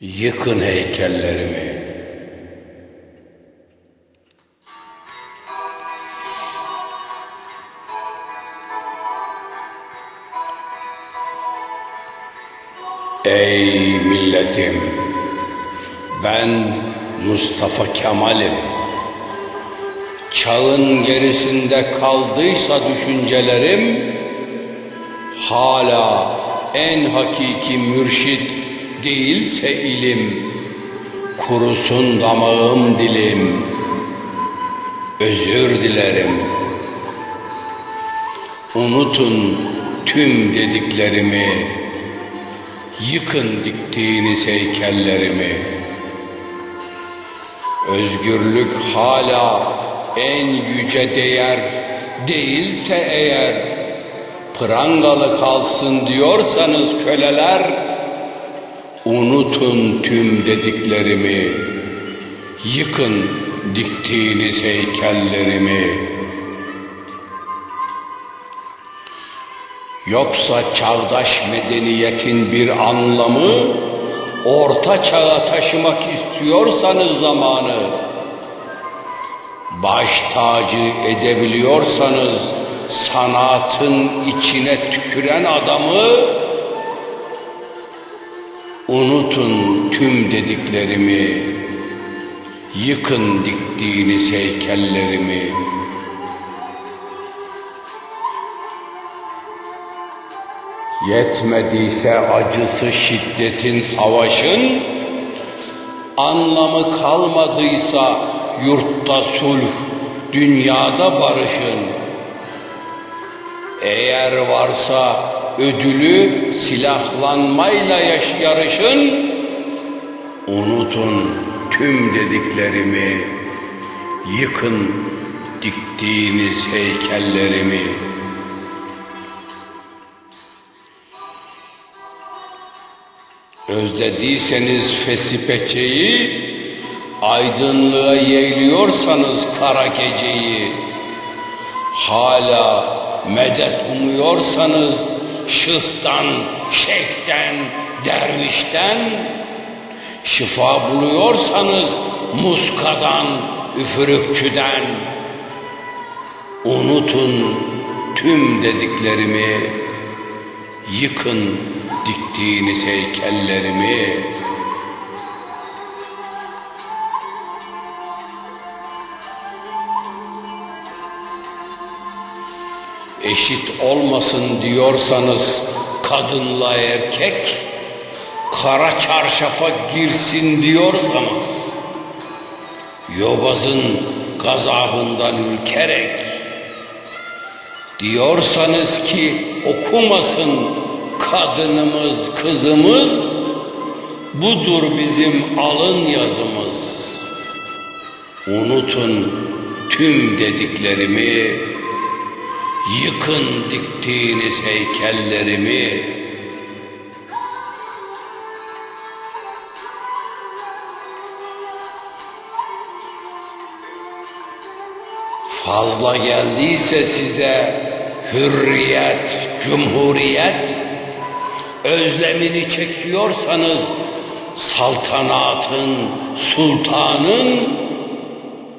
Yıkın heykellerimi. Ey milletim! Ben Mustafa Kemal'im. Çağın gerisinde kaldıysa düşüncelerim, hala en hakiki mürşit değilse ilim, kurusun damağım dilim, özür dilerim. Unutun tüm dediklerimi, yıkın diktiğiniz heykellerimi. Özgürlük hala en yüce değer değilse eğer, prangalı kalsın diyorsanız köleler, unutun tüm dediklerimi, yıkın diktiğiniz heykellerimi. Yoksa çağdaş medeniyetin bir anlamı, orta çağa taşımak istiyorsanız zamanı, baş tacı edebiliyorsanız sanatın içine tüküren adamı, unutun tüm dediklerimi, yıkın diktiğiniz heykellerimi. Yetmediyse acısı şiddetin savaşın, anlamı kalmadıysa yurtta sulh, dünyada barışın. Eğer varsa ödülü silahlanmayla yarışın, unutun tüm dediklerimi, yıkın diktiğiniz heykellerimi. Özlediyseniz fesipeçeyi, aydınlığa yeğliyorsanız kara geceyi, hala medet umuyorsanız şıhtan, şeyhten, dervişten, şifa buluyorsanız muskadan, üfürükçüden, unutun tüm dediklerimi, yıkın diktiğiniz heykellerimi, eşit olmasın diyorsanız kadınla erkek, kara çarşafa girsin diyorsanız, yobazın gazabından ürkerek, diyorsanız ki okumasın kadınımız, kızımız, budur bizim alın yazımız. Unutun tüm dediklerimi, yıkın diktiğiniz heykellerimi. Fazla geldiyse size hürriyet, cumhuriyet, özlemini çekiyorsanız saltanatın, sultanın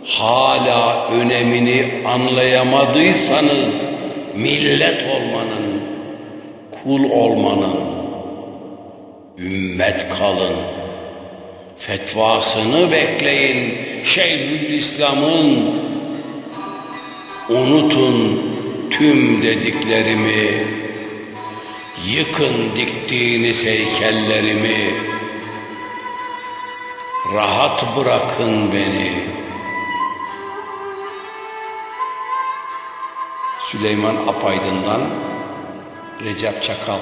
hala önemini anlayamadıysanız millet olmanın, kul olmanın, ümmet kalın. Fetvasını bekleyin Şeyhülislam'ın. Unutun tüm dediklerimi, yıkın diktiğiniz heykellerimi. Rahat bırakın beni. Süleyman Apaydın'dan Recep Çakal